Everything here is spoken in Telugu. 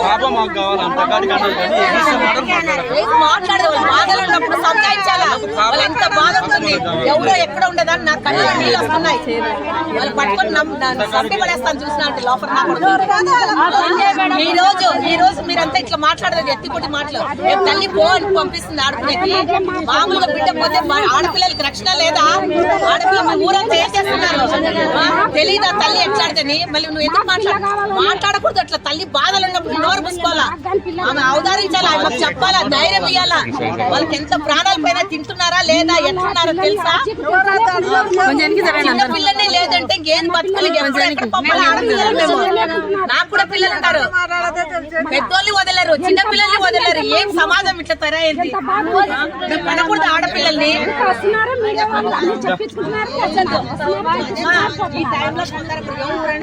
పాప మాకు కావాలి అంతకాడికి మాట్లాడదు బాధలు ఉన్నప్పుడు సంతాయించాలా వాళ్ళు ఎంత బాధ ఉంటుంది ఎవరో ఎక్కడ ఉండదని నా కళ్ళ నీళ్ళు వస్తున్నాయి. వాళ్ళు పట్టుకొని సంపి పడేస్తాను చూసిన అంటే లోపల. ఈ రోజు ఈ రోజు మీరంతా ఇట్లా మాట్లాడదు ఎత్తిపొట్టి మాటలు రేపు తల్లి పో అని పంపిస్తుంది ఆడుకునేకి మామూలుగా బిడ్డ పోతే మా ఆడపిల్లలకి రక్షణ లేదా? ఆడపిల్ల మీ ఊరంతా ఆ? తెలీదా తల్లి ఎట్లాడితేని మళ్ళీ నువ్వు ఎందుకు మాట్లాడ? మాట్లాడకూడదు అట్లా. తల్లి బాధలు ఉన్నప్పుడు నోరు మూసుకోవాలా? ఆమె అవదారించాలా? ఆమెకు చెప్పాలా? ధైర్యం ఇవ్వాలా వాళ్ళకి ఎంత ప్రాణాల పైన తింటున్నారా లేదా? ఎట్లున్నారో తెలుసా? చిన్న పిల్లనే లేదంటే ఇంకేం బతుకులు? ఎప్పుడు ఎక్కడ పంపాలి? ఆడపిల్లలు మేము నాకు పిల్లలు ఉంటారు పెద్దోళ్ళు వదలరు చిన్న పిల్లల్ని వదలరు. ఏం సమాజం ఇట్లా తయారైంది? పడకూడదు ఆడపిల్లల్ని. ఈ టైంలో